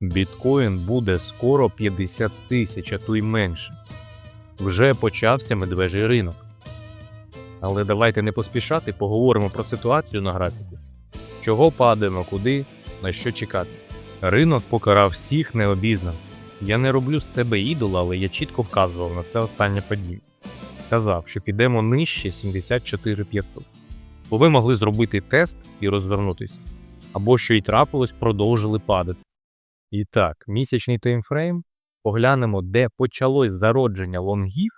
Біткоін буде скоро 50 тисяч, а то й менше. Вже почався медвежий ринок. Але давайте не поспішати, поговоримо про ситуацію на графіку. Чого падаємо, куди, на що чекати. Ринок покарав всіх необізнаних. Я не роблю з себе ідола, але я чітко вказував на це останнє падіння. Казав, що підемо нижче 74 500. Бо ви могли зробити тест і розвернутися. Або що й трапилось, продовжили падати. І так, місячний таймфрейм. Поглянемо, де почалось зародження лонгів,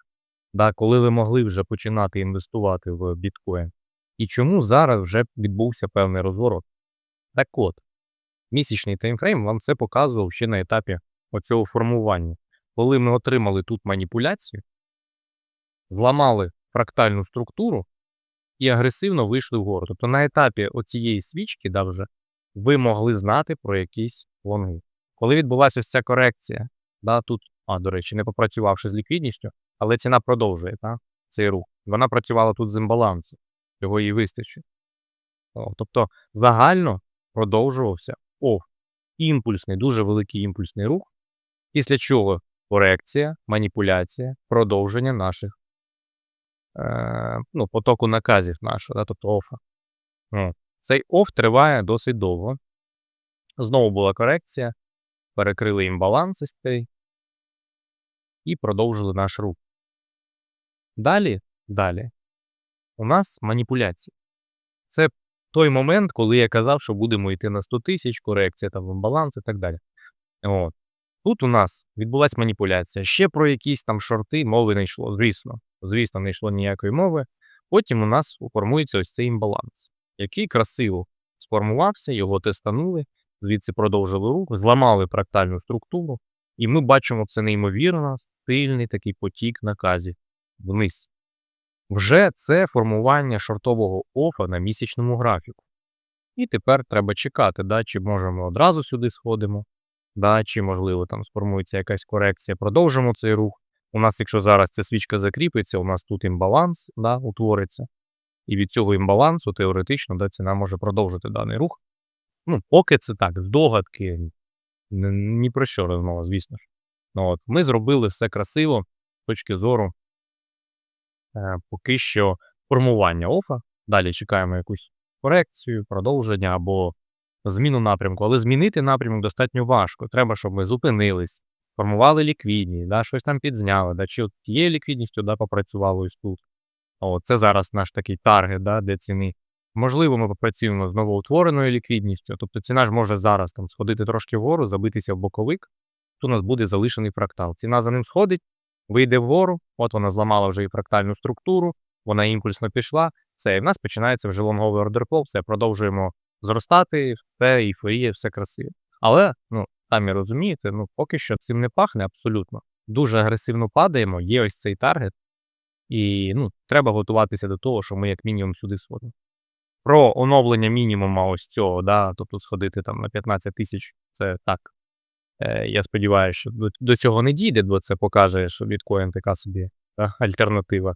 да, коли ви могли вже починати інвестувати в біткоін. І чому зараз вже відбувся певний розворот. Так от, місячний таймфрейм вам це показував ще на етапі оцього формування. Коли ми отримали тут маніпуляцію, зламали фрактальну структуру і агресивно вийшли вгору. Тобто на етапі оцієї свічки, да, вже, ви могли знати про якісь лонги. Коли відбулася ось ця корекція, да, тут, а, до речі, не попрацювавши з ліквідністю, але ціна продовжує та, цей рух. Вона працювала тут з імбалансом, його їй вистачить. О, тобто загально продовжувався оф, імпульсний, дуже великий імпульсний рух, після чого корекція, маніпуляція, продовження наших е, ну, потоку наказів нашого, да, тобто офа. Цей оф триває досить довго. Знову була корекція, перекрили імбаланс ось цей і продовжили наш рух. Далі, далі, у нас маніпуляції. Це той момент, коли я казав, що будемо йти на 100 тисяч, корекція там імбаланс і так далі. От. Тут у нас відбулася маніпуляція. Ще про якісь там шорти мови не йшло. Звісно, звісно, не йшло ніякої мови. Потім у нас формується ось цей імбаланс, який красиво сформувався, його тестанули, звідси продовжили рух, зламали фрактальну структуру, і ми бачимо це неймовірно стильний такий потік наказів вниз. Вже це формування шортового офа на місячному графіку. І тепер треба чекати, да, чи можемо одразу сюди сходимо, да, чи, можливо, там сформується якась корекція, продовжимо цей рух. У нас, якщо зараз ця свічка закріпиться, у нас тут імбаланс да, утвориться. І від цього імбалансу теоретично да, ціна може продовжити даний рух. Ну, поки це так, здогадки, ні про що розмова, звісно ж. Ну, от, ми зробили все красиво з точки зору е, поки що формування офа. Далі чекаємо якусь корекцію, продовження або зміну напрямку. Але змінити напрямок достатньо важко. Треба, щоб ми зупинились, формували ліквідність, да, щось там підзняли, да, чи от є ліквідністю, да, попрацювало ось тут. О, це зараз наш такий таргет да, для ціни. Можливо, ми попрацюємо з новоутвореною ліквідністю, тобто ціна ж може зараз там сходити трошки вгору, забитися в боковик, то у нас буде залишений фрактал. Ціна за ним сходить, вийде вгору, от вона зламала вже і фрактальну структуру, вона імпульсно пішла, все, і в нас починається вже лонговий ордерфлоу, все, продовжуємо зростати, все, ейфорія, все красиво. Але, ну, самі розумієте, ну, поки що цим не пахне абсолютно. Дуже агресивно падаємо, є ось цей таргет, і ну, треба готуватися до того, що ми як мінімум сюди сходимо. Про оновлення мінімума ось цього, да, тобто сходити там на 15 тисяч, це так. Е, я сподіваюся, що до, до цього не дійде, бо це покаже, що біткоін така собі та, альтернатива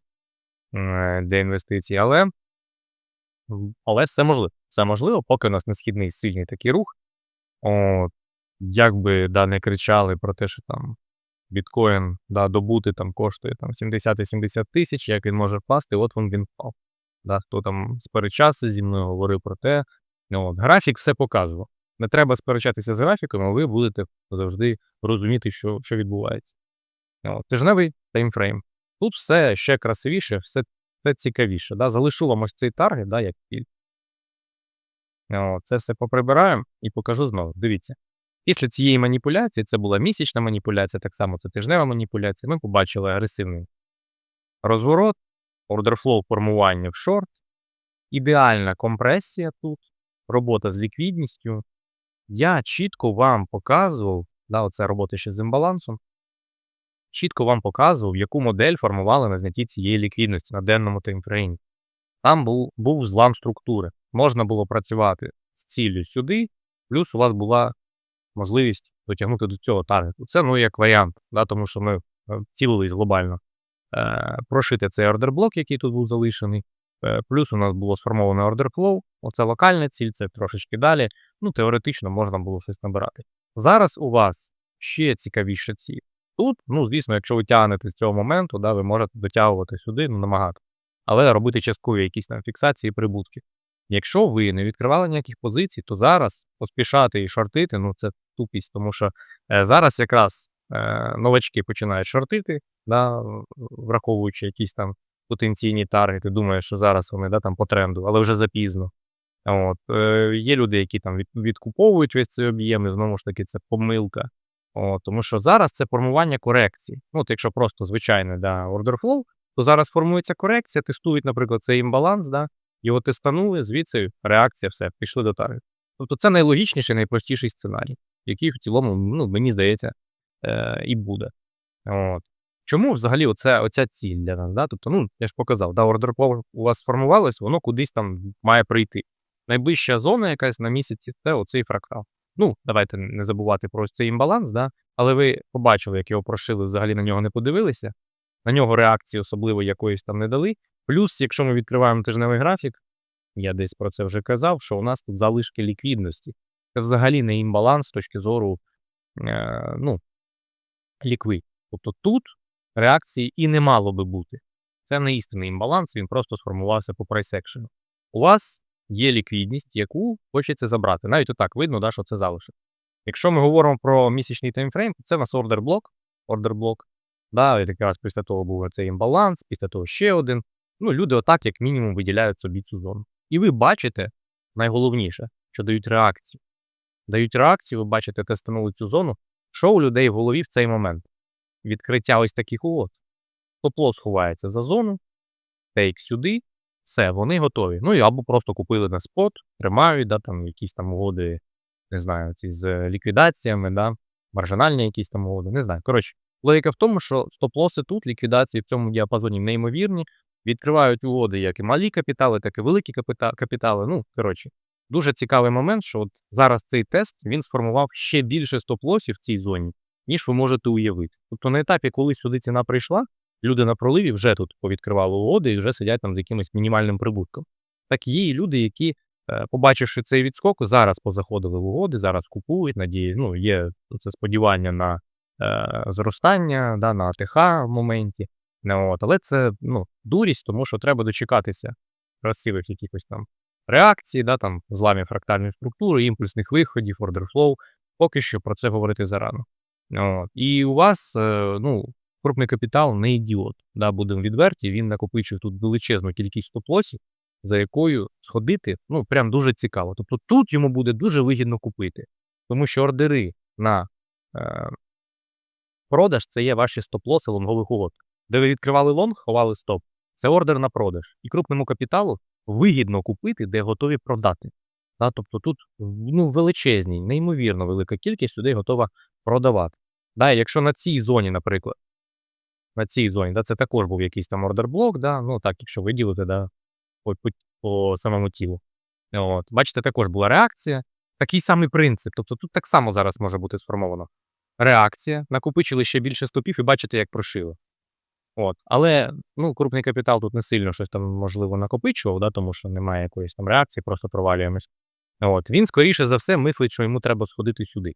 е, для інвестицій. Але, але все можливо. Все можливо, поки у нас не східний сильний такий рух. От, як би да, не кричали про те, що там біткоін да, добути там коштує там 70-70 тисяч, як він може впасти, от він впав. Да, хто там сперечався зі мною, говорив про те. Ну, от, графік все показував. Не треба сперечатися з графіком, а ви будете завжди розуміти, що, що відбувається. От, тижневий таймфрейм. Тут все ще красивіше, все, все цікавіше. Да? Залишу вам ось цей таргет, да, як кіль. От, це все поприбираємо і покажу знову. Дивіться. Після цієї маніпуляції, це була місячна маніпуляція, так само це тижнева маніпуляція, ми побачили агресивний розворот, ордерфлоу формування в шорт, ідеальна компресія тут, робота з ліквідністю. Я чітко вам показував, да, оце робота ще з імбалансом, чітко вам показував, яку модель формували на знятті цієї ліквідності на денному таймфреймі. Там був, був злам структури. Можна було працювати з ціллю сюди, плюс у вас була можливість дотягнути до цього таргету. Це ну як варіант, да, тому що ми е, цілились глобально прошити цей ордерблок, який тут був залишений. Е, плюс у нас було сформоване ордерфлоу. Оце локальна ціль, це трошечки далі. Ну, теоретично можна було щось набирати. Зараз у вас ще цікавіше ціль. Тут, ну, звісно, якщо ви тягнете з цього моменту, да, ви можете дотягувати сюди, ну, намагати. Але робити часткові якісь там фіксації прибутків. Якщо ви не відкривали ніяких позицій, то зараз поспішати і шортити, ну це тупість, тому що е, зараз якраз е, новачки починають шортити, да, враховуючи якісь там потенційні таргети, думають, що зараз вони да, там по тренду, але вже запізно. От, е, є люди, які там від, відкуповують весь цей об'єм, і знову ж таки, це помилка. От, тому що зараз це формування корекцій. Ну, от якщо просто звичайне да, order flow, то зараз формується корекція, тестують, наприклад, цей імбаланс, да, його тестанули, звідси реакція, все, пішли до таргету. Тобто це найлогічніший, найпростіший сценарій, який в цілому, ну, мені здається, е, і буде. От. Чому взагалі оце, оця ціль для нас? Да? Тобто, ну, я ж показав, да, flow у вас сформувалось, воно кудись там має прийти. Найближча зона якась на місяці це оцей фрактал. Ну, давайте не забувати про цей імбаланс, да? але ви побачили, як його прошили, взагалі на нього не подивилися. На нього реакції особливо якоїсь там не дали. Плюс, якщо ми відкриваємо тижневий графік, я десь про це вже казав, що у нас тут залишки ліквідності. Це взагалі не імбаланс з точки зору е, ну, лікви. Тобто тут реакції і не мало би бути. Це не істинний імбаланс, він просто сформувався по прайс-екшену. У вас є ліквідність, яку хочеться забрати. Навіть отак видно, да, що це залишок. Якщо ми говоримо про місячний таймфрейм, це у нас ордер блок. Ордер блок. Да, якраз після того був цей імбаланс, після того ще один. Ну, люди отак, як мінімум, виділяють собі цю зону. І ви бачите, найголовніше, що дають реакцію. Дають реакцію, ви бачите, тестанули цю зону. Що у людей в голові в цей момент? Відкриття ось таких угод. Топ-лос ховається за зону, тейк сюди, все, вони готові. Ну і або просто купили на спот, тримають, да, там якісь там угоди, не знаю, ці з е, ліквідаціями, да, маржинальні якісь там угоди, не знаю. Коротше, логіка в тому, що стоп-лоси тут, ліквідації в цьому діапазоні неймовірні, відкривають угоди як і малі капітали, так і великі капітали. Ну, коротше, дуже цікавий момент, що от зараз цей тест він сформував ще більше стоп-лосів в цій зоні, ніж ви можете уявити. Тобто на етапі, коли сюди ціна прийшла, люди на проливі вже тут повідкривали угоди і вже сидять там з якимось мінімальним прибутком. Так є і люди, які, е, побачивши цей відскок, зараз позаходили в угоди, зараз купують, надії, ну, є це сподівання на е, зростання, да, на АТХ в моменті. Ну, от, але це ну, дурість, тому що треба дочекатися красивих якихось там реакцій, да, там, зламів фрактальної структури, імпульсних виходів, flow. Поки що про це говорити зарано. І у вас, е, ну, крупний капітал не ідіот. Да, будемо відверті, він накопичує тут величезну кількість стоп-лосів, за якою сходити ну, прям дуже цікаво. Тобто тут йому буде дуже вигідно купити, тому що ордери на е, продаж це є ваші стоп-лоси лонгових угод. Де ви відкривали лонг, ховали стоп. Це ордер на продаж. І крупному капіталу вигідно купити, де готові продати. Да, тобто тут ну, величезні, неймовірно велика кількість людей готова продавати. Да, якщо на цій зоні, наприклад, на цій зоні, да, це також був якийсь там ордер-блок, да, ну так, якщо виділити, да, по, по, по самому тілу. От, бачите, також була реакція. Такий самий принцип. Тобто тут так само зараз може бути сформовано. Реакція, накопичили ще більше стопів і бачите, як прошило. От. Але ну, крупний капітал тут не сильно щось там, можливо, накопичував, да, тому що немає якоїсь там реакції, просто провалюємось. От. Він, скоріше за все, мислить, що йому треба сходити сюди.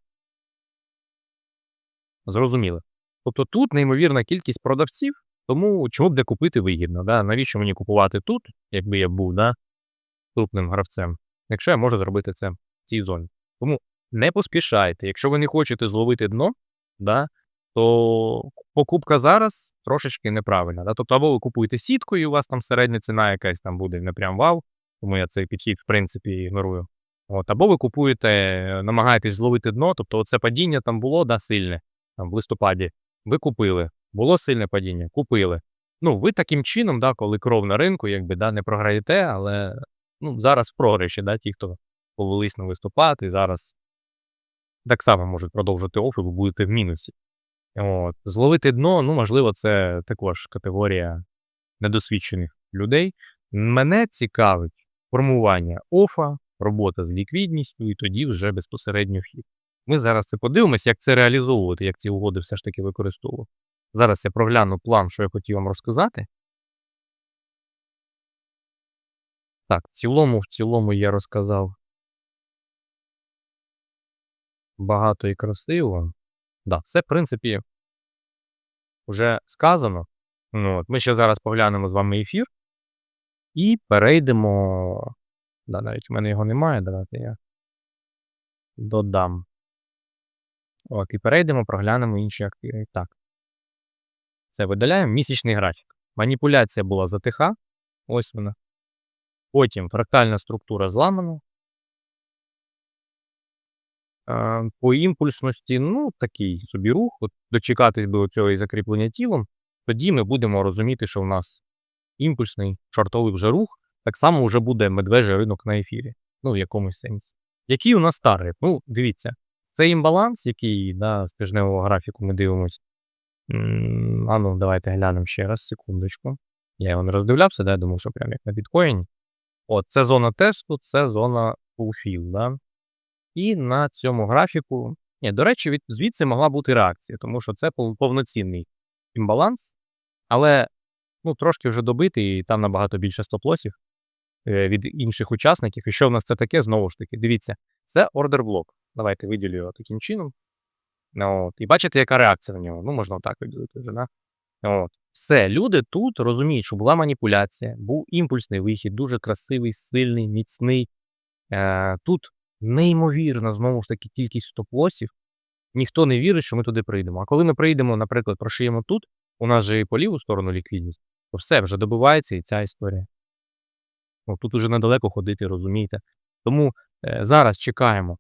Зрозуміло. Тобто тут неймовірна кількість продавців, тому чому б де купити вигідно? Да? Навіщо мені купувати тут, якби я був да, крупним гравцем, якщо я можу зробити це в цій зоні. Тому не поспішайте. Якщо ви не хочете зловити дно, да, то покупка зараз трошечки неправильна. Да? Тобто, або ви купуєте сіткою, і у вас там середня ціна якась там буде не прям вау, тому я цей підхід, в принципі, ігнорую. От, або ви купуєте, намагаєтесь зловити дно, тобто оце падіння там було да, сильне, там в листопаді. Ви купили, було сильне падіння, купили. Ну, ви таким чином, да, коли кров на ринку, якби да, не програєте, але ну, зараз в програші, да, ті, хто повелись на листопад, і зараз так само можуть продовжити офи, ви будете в мінусі. От. Зловити дно, ну, можливо, це також категорія недосвідчених людей. Мене цікавить формування офа, робота з ліквідністю, і тоді вже безпосередньо вхід. Ми зараз це подивимося, як це реалізовувати, як ці угоди все ж таки використовувати. Зараз я прогляну план, що я хотів вам розказати. Так, в цілому, в цілому я розказав багато і красиво. Да, все, в принципі, вже сказано. Ну, от, ми ще зараз поглянемо з вами ефір і перейдемо. Да, навіть в мене його немає, давайте я додам. От, і перейдемо, проглянемо інші активи. Так. Це видаляємо місячний графік. Маніпуляція була за ТХ. Ось вона. Потім фрактальна структура зламана. Е, По імпульсності, ну, такий собі рух. От дочекатись би цього і закріплення тілом. Тоді ми будемо розуміти, що в нас імпульсний шортовий вже рух. Так само вже буде медвежий ринок на ефірі. Ну, в якомусь сенсі. Який у нас таргет? Ну, дивіться, це імбаланс, який з тижневого графіку ми дивимося. А ну, давайте глянемо ще раз, секундочку. Я його не роздивлявся, да, я думав, що прям як на біткоїні. От, це зона тесту, це зона fulfill, да. І на цьому графіку. Ні, до речі, від, звідси могла бути реакція, тому що це повноцінний імбаланс, але ну, трошки вже добитий, і там набагато більше стоп-лосів е, від інших учасників. І що в нас це таке? Знову ж таки, дивіться, це ордер блок. Давайте виділю його таким чином. От. І бачите, яка реакція на нього. Ну, можна отак виділити да? От. Все, люди тут розуміють, що була маніпуляція, був імпульсний вихід, дуже красивий, сильний, міцний. Е, тут неймовірна, знову ж таки, кількість стоп-лосів. Ніхто не вірить, що ми туди прийдемо. А коли ми прийдемо, наприклад, прошиємо тут, у нас же і по ліву сторону ліквідність, то все, вже добивається і ця історія. Ну, тут уже недалеко ходити, розумієте. Тому е, зараз чекаємо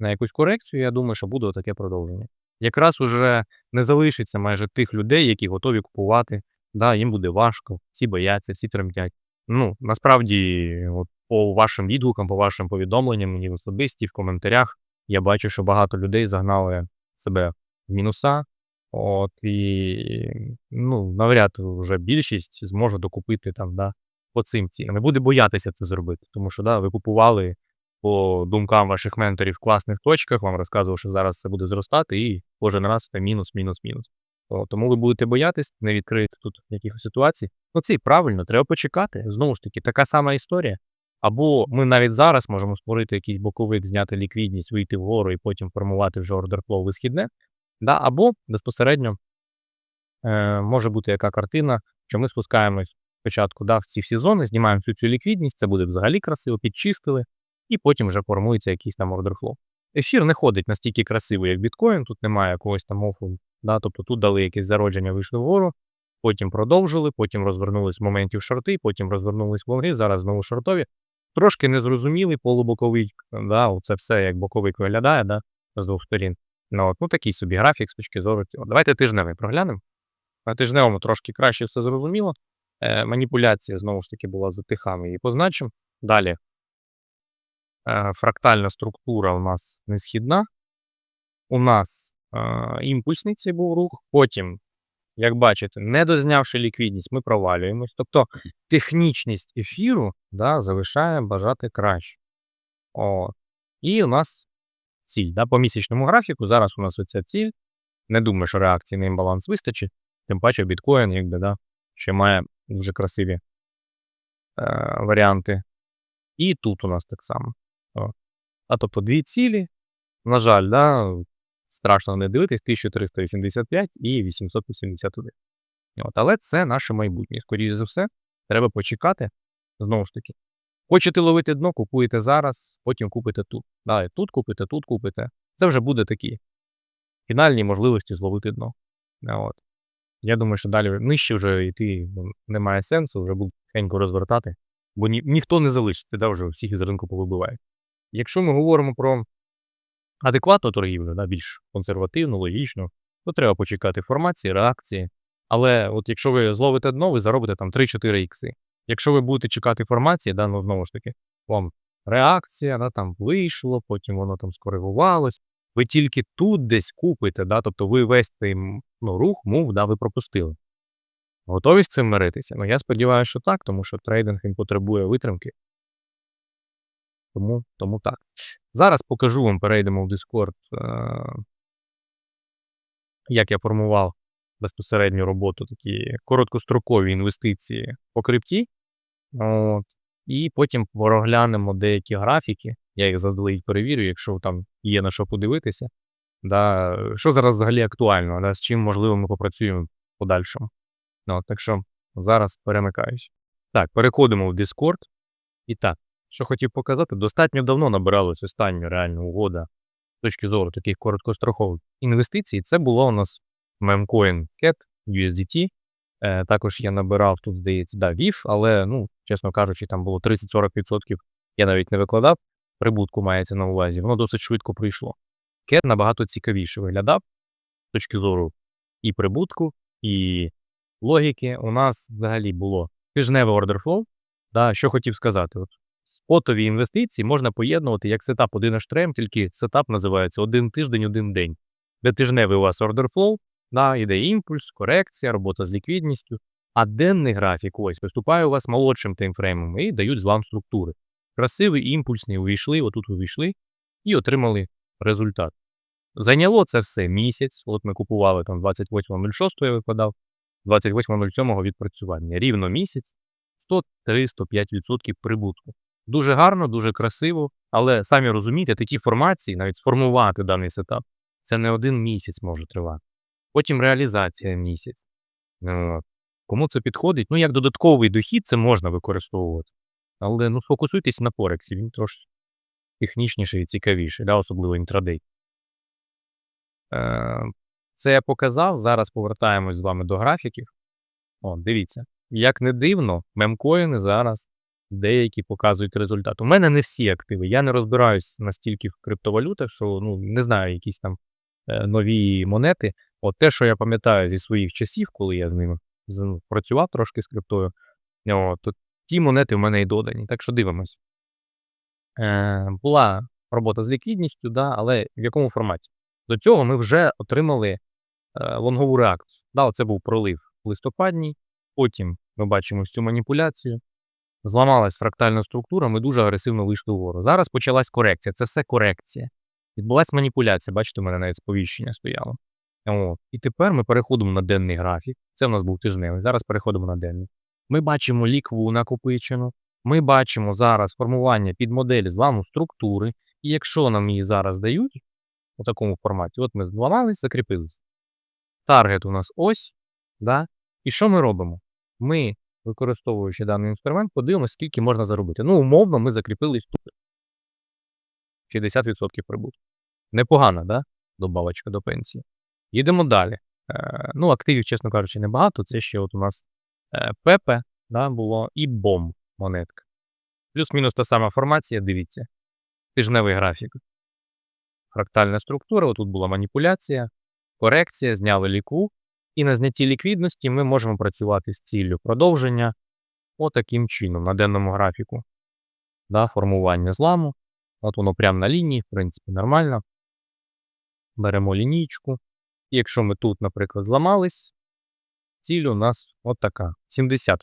на якусь корекцію, я думаю, що буде таке продовження. Якраз уже не залишиться майже тих людей, які готові купувати. Да, їм буде важко, всі бояться, всі тремтять. Ну, насправді, от по вашим відгукам, по вашим повідомленням, мені особисті, в коментарях, я бачу, що багато людей загнали себе в мінуса. От і ну, навряд вже більшість зможе докупити там, да, по цим цінам. Не буде боятися це зробити, тому що да, ви купували по думкам ваших менторів в класних точках, вам розказував, що зараз це буде зростати, і кожен раз це мінус, мінус, мінус. Тому ви будете боятись, не відкрити тут якихось ситуацій. Ну це і правильно, треба почекати. Знову ж таки, така сама історія. Або ми навіть зараз можемо створити якийсь боковик, зняти ліквідність, вийти вгору і потім формувати вже ордер флоу висхідне. Да? Або безпосередньо е, може бути яка картина, що ми спускаємось спочатку да, в ці всі зони, знімаємо всю цю ліквідність, це буде взагалі красиво, підчистили, і потім вже формується якийсь там ордер флоу. Ефір не ходить настільки красиво, як біткоін, тут немає якогось там офу. Да? Тобто тут дали якесь зародження, вийшли вгору, потім продовжили, потім розвернулись в моментів шорти, потім розвернулись в лонги, зараз знову шортові. Трошки незрозумілий полубоковий, да, це все як боковик виглядає да, з двох сторін. Ну, от, ну такий собі графік з точки зору цього. Давайте тижневий проглянемо. На тижневому трошки краще все зрозуміло. Е, маніпуляція знову ж таки була за тихами її позначимо. Далі фрактальна структура у нас несхідна. У нас е, імпульсний цей був рух. Потім, як бачите, не дознявши ліквідність, ми провалюємось. Тобто технічність ефіру да, залишає бажати краще. О. І у нас ціль. Да, по місячному графіку. Зараз у нас оця ціль. Не думаю, що реакції на імбаланс вистачить. Тим паче біткоін, якби, да, ще має дуже красиві е, варіанти. І тут у нас так само. А тобто дві цілі. На жаль, да, страшно не дивитись, 1385 і 881. От, але це наше майбутнє. Скоріше за все, треба почекати. Знову ж таки. Хочете ловити дно, купуєте зараз, потім купите тут. Да, тут купите, тут купите. Це вже буде такі фінальні можливості зловити дно. От. Я думаю, що далі нижче вже йти ну, немає сенсу, вже буду тихенько розвертати, бо ні, ніхто не залишиться, да, вже всіх із ринку повибивають. Якщо ми говоримо про адекватну торгівлю, да, більш консервативну, логічну, то треба почекати формації, реакції. Але от якщо ви зловите дно, ви заробите там 3-4 ікси. Якщо ви будете чекати формації, да, ну знову ж таки, вам реакція, да, там вийшло, потім воно там скоригувалось. Ви тільки тут десь купите, да, тобто ви весь цей ну, рух, мув, да, ви пропустили. Готові з цим миритися? Ну, я сподіваюся, що так, тому що трейдинг він потребує витримки. Тому, тому так. Зараз покажу вам, перейдемо в Discord, е- як я формував безпосередню роботу, такі короткострокові інвестиції по крипті. От. І потім проглянемо деякі графіки, Я їх заздалегідь перевірю, якщо там є на що подивитися. Да, що зараз взагалі актуально, да, з чим можливо ми попрацюємо в подальшому. Ну, так що зараз перемикаюсь. Так, переходимо в Discord. І так, що хотів показати, достатньо давно набиралась остання реальна угода з точки зору таких короткострокових інвестицій. Це було у нас Memcoin CAT USDT. Е, також я набирав тут, здається, да, VIF, але, ну, чесно кажучи, там було 30-40%. Я навіть не викладав. Прибутку мається на увазі. Воно досить швидко прийшло. CAT набагато цікавіше виглядав з точки зору і прибутку, і логіки. У нас взагалі було тижневе flow. Да, що хотів сказати, от спотові інвестиції можна поєднувати як сетап 1 HTM, тільки сетап називається один тиждень, один день. Де тижневий у вас order flow, да, іде імпульс, корекція, робота з ліквідністю, а денний графік ось виступає у вас молодшим таймфреймом і дають злам структури. Красивий, імпульсний, увійшли, отут увійшли і отримали результат. Зайняло це все місяць. От ми купували там 28.06 я викладав, 28.07 відпрацювання. Рівно місяць, 103-105% прибутку. Дуже гарно, дуже красиво, але самі розумієте, такі формації, навіть сформувати даний сетап, це не один місяць може тривати. Потім реалізація місяць. Кому це підходить? Ну, як додатковий дохід, це можна використовувати. Але ну, сфокусуйтесь на Форексі, він трошки технічніший і цікавіший, да, особливо інтрадей. Е, це я показав. Зараз повертаємось з вами до графіків. О, дивіться. Як не дивно, мемкоїни зараз деякі показують результат. У мене не всі активи. Я не розбираюсь настільки в криптовалютах, що ну, не знаю якісь там е, нові монети. От те, що я пам'ятаю зі своїх часів, коли я з ними ну, працював трошки з криптою, о, то ті монети в мене і додані. Так що дивимось. Е, була робота з ліквідністю, да, але в якому форматі? До цього ми вже отримали е, лонгову реакцію. Да, оце був пролив листопадній. Потім ми бачимо цю маніпуляцію. Зламалась фрактальна структура, ми дуже агресивно вийшли вгору. Зараз почалась корекція. Це все корекція. Відбулась маніпуляція. Бачите, у мене навіть сповіщення стояло. О, і тепер ми переходимо на денний графік. Це в нас був тижневий. Зараз переходимо на денний. Ми бачимо лікву накопичену. Ми бачимо зараз формування під модель зламу структури. І якщо нам її зараз дають у такому форматі, от ми зламались, закріпились. Таргет у нас ось. Да? І що ми робимо? Ми, використовуючи даний інструмент, подивимося, скільки можна заробити. Ну, умовно, ми закріпились тут. 60% прибутку. Непогана, да? Добавочка до пенсії. Їдемо далі. Е, ну, активів, чесно кажучи, небагато. Це ще от у нас е, Пепе да, було і бом монетка. Плюс-мінус та сама формація, дивіться. Тижневий графік. Фрактальна структура, отут була маніпуляція, корекція, зняли ліку. І на знятті ліквідності ми можемо працювати з ціллю продовження отаким чином на денному графіку. Да, формування зламу. От воно прямо на лінії, в принципі, нормально. Беремо лінійку. І якщо ми тут, наприклад, зламались, ціль у нас от така 70%.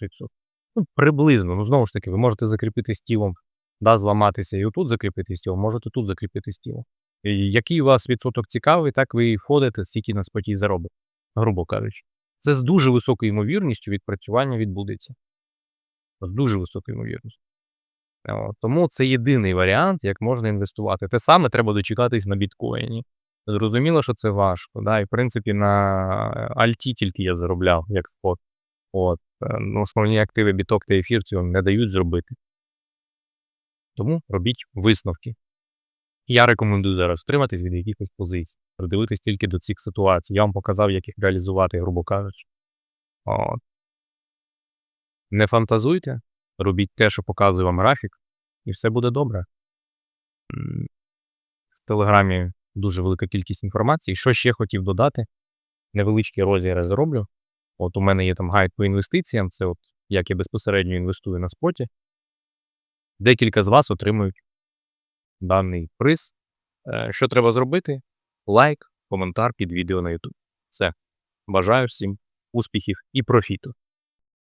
Ну, приблизно, ну знову ж таки, ви можете закріпити тілом, да, зламатися і отут закріпити тілом, можете тут закріпити тілом. І Який у вас відсоток цікавий, так ви і входите, скільки на споті заробите, грубо кажучи. Це з дуже високою ймовірністю відпрацювання відбудеться. З дуже високою ймовірністю. Тому це єдиний варіант, як можна інвестувати. Те саме треба дочекатись на біткоїні. Зрозуміло, що це важко. Да? І в принципі на Альті тільки я заробляв як спот. От. е, ну, Основні активи біток та ефір цього не дають зробити. Тому робіть висновки. Я рекомендую зараз втриматись від якихось позицій, придивитись тільки до цих ситуацій. Я вам показав, як їх реалізувати, грубо кажучи. От. Не фантазуйте, робіть те, що показує вам графік, і все буде добре. В Телеграмі дуже велика кількість інформації. Що ще хотів додати? Невеличкий розіграш зроблю. От у мене є там гайд по інвестиціям, це от як я безпосередньо інвестую на споті. Декілька з вас отримують даний приз. Е, Що треба зробити? Лайк, коментар під відео на YouTube. Все. Бажаю всім успіхів і профіту.